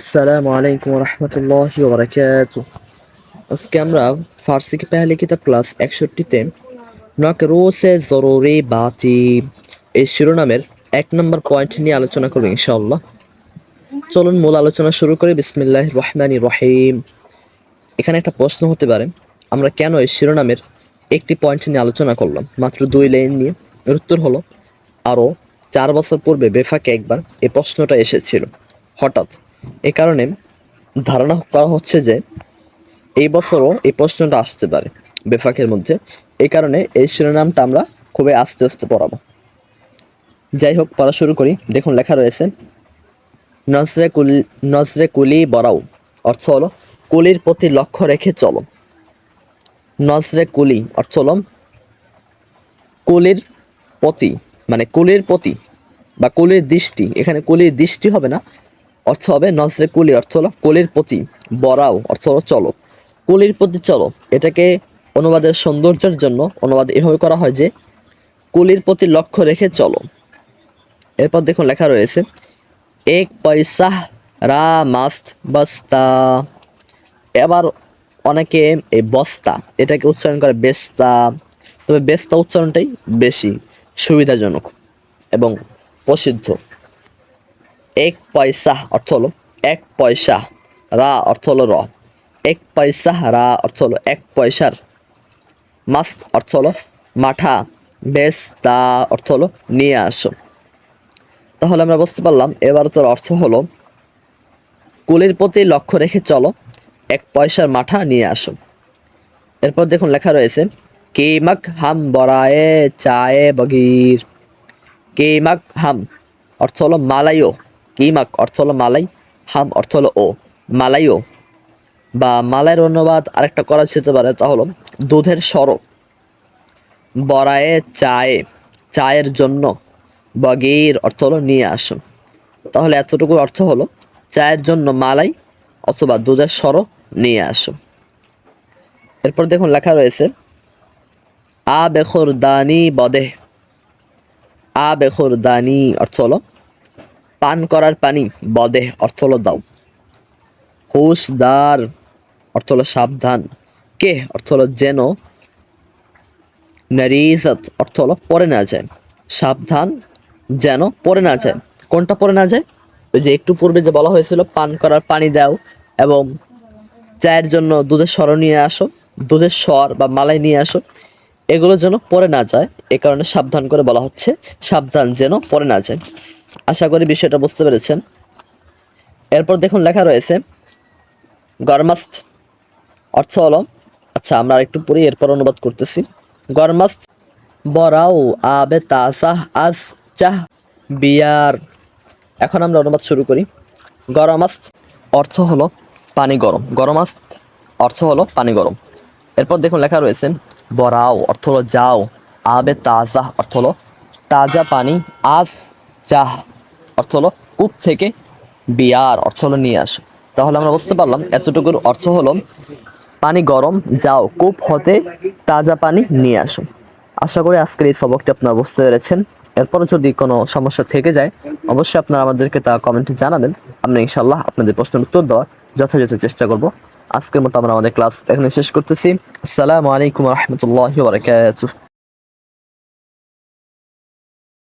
আসসালামু আলাইকুম রহমতুল্লাহ বারাকাত আজকে আমরা ফার্সি কি পেহলে কিতাব ক্লাস একষট্টিতে নকরোসে জরুরি বাতি, এই শিরোনামের এক নম্বর পয়েন্ট নিয়ে আলোচনা করব ইনশাআল্লাহ। চলুন মূল আলোচনা শুরু করি বিসমিল্লাহ রহমানি রহিম। এখানে একটা প্রশ্ন হতে পারে, আমরা কেন এই শিরোনামের একটি পয়েন্ট নিয়ে আলোচনা করলাম? মাত্র দুই লাইন নিয়ে। এর উত্তর হলো, আরও চার বছর পূর্বে বেফাকে একবার এই প্রশ্নটা এসেছিল, হঠাৎ। এ কারণে ধারণা করা হচ্ছে যে এই বছরও এই প্রশ্নটা আসতে পারে বেফাকের মধ্যে। এই কারণে এই শিরোনামটা আমরা খুবই আস্তে আস্তে পড়াবো। যাই হোক, পড়া শুরু করি। দেখুন, লেখা রয়েছে, নজরে কুল, নজরে কুলি বরাও অর্থ হলো, কুলির প্রতি লক্ষ্য রেখে চলো। নজরে কুলি, অর্থ হলো, কুলির প্রতি মানে কুলির প্রতি বা কুলির দৃষ্টি। এখানে কুলির দৃষ্টি হবে না অর্থ হবে নজরে কুলি, অর্থ হলো কুলির প্রতি বরাও, অর্থ হলো চলো কুলির প্রতি চলো এটাকে অনুবাদের সৌন্দর্যের জন্য অনুবাদ এভাবে করা হয় যে কুলির প্রতি লক্ষ্য রেখে চলো। এরপর দেখুন লেখা রয়েছে, এক পয়সা রা মাস্ত বস্তা। এবার অনেকে এই বস্তা, এটাকে উচ্চারণ করে বেস্তা। তবে বেস্তা উচ্চারণটাই বেশি সুবিধাজনক এবং প্রসিদ্ধ। এক পয়সা অর্থ হলো এক পয়সা, রা অর্থ হলো র। এক পয়সা, রা অর্থ হলো এক পয়সার মাস্ত অর্থ হলো মাঠা, বেশ, তা অর্থ হলো নিয়ে আসো। তাহলে আমরা বুঝতে পারলাম, এবার তোর অর্থ হলো কুলের প্রতি লক্ষ্য রেখে চলো, এক পয়সার মাঠা নিয়ে আসো। এরপর দেখুন লেখা রয়েছে কেমাক হাম বরায়ে চায়ে বগির। কেমাক হাম, অর্থ হলো মালাইও। কিমাক অর্থ হলো মালাই, হাম অর্থ হলো ও, মালাইও। বা মালাইয়ের অনুবাদ আরেকটা করা যেতে পারে, তা হলো দুধের সরব বরায়ে চায়ে, চায়ের জন্য বগির অর্থ হলো নিয়ে আসুন। তাহলে এতটুকু অর্থ হলো চায়ের জন্য মালাই অথবা দুধের সর নিয়ে আসুন। এরপর দেখুন লেখা রয়েছে, আ বেখর দানি বদে। আ বেখর দানি অর্থ হলো পান করার পানি বদে, অর্থ হলো দাও। হুশদার অর্থ হলো সাবধান। কে? অর্থ হলো যেন নারিজাত, অর্থ হলো পরে না যায়। সাবধান যেন পরে না যায়। কোনটা পরে না যায়? ওই যে একটু পূর্বে যে বলা হয়েছিল, পান করার পানি দাও এবং চায়ের জন্য দুধের স্বর নিয়ে আসো, দুধের স্বর বা মালাই নিয়ে আসো। এগুলো যেন পরে না যায়, এ কারণে সাবধান করে বলা হচ্ছে, সাবধান যেন পরে না যায়। আশা করি বিষয়টা বুঝতে পেরেছেন। এরপর দেখুন লেখা রয়েছে গরমাস্ত অর্থ হলো আচ্ছা আমরা আরেকটু পড়ি, এরপর অনুবাদ করতেছি। গরমাস্ত বরাও আবে তাসাহ আজ চাহ বিয়ার। এখন আমরা অনুবাদ শুরু করি। গরমাস্ত অর্থ হলো পানি গরম। গরমাস্ত অর্থ হলো পানি গরম। এরপর দেখুন লেখা রয়েছে বরাও অর্থ হলো যাও। আবে তাজা অর্থ হলো তাজা পানি। আজ চাহ, অর্থ হলো কূপ থেকে বিয়ার অর্থ হলো নিয়ে আসো। তাহলে আমরা বুঝতে পারলাম এতটুকুর অর্থ হলো পানি গরম, যাও, কূপ হতে তাজা পানি নিয়ে আসো। আশা করি আজকের এই সবকটি আপনারা বুঝতে পেরেছেন। এরপর যদি কোনো সমস্যা থেকে যায়, অবশ্যই আপনারা আমাদেরকে তা কমেন্টে জানাবেন। আমরা ইনশাল্লাহ আপনাদের প্রশ্নের উত্তর দেওয়ার যথাযথ চেষ্টা করব। আজকের মতো আমরা আমাদের ক্লাস এখানে শেষ করতেছি। আসসালামু আলাইকুম রহমতুল্লাহ বারকাতুহ।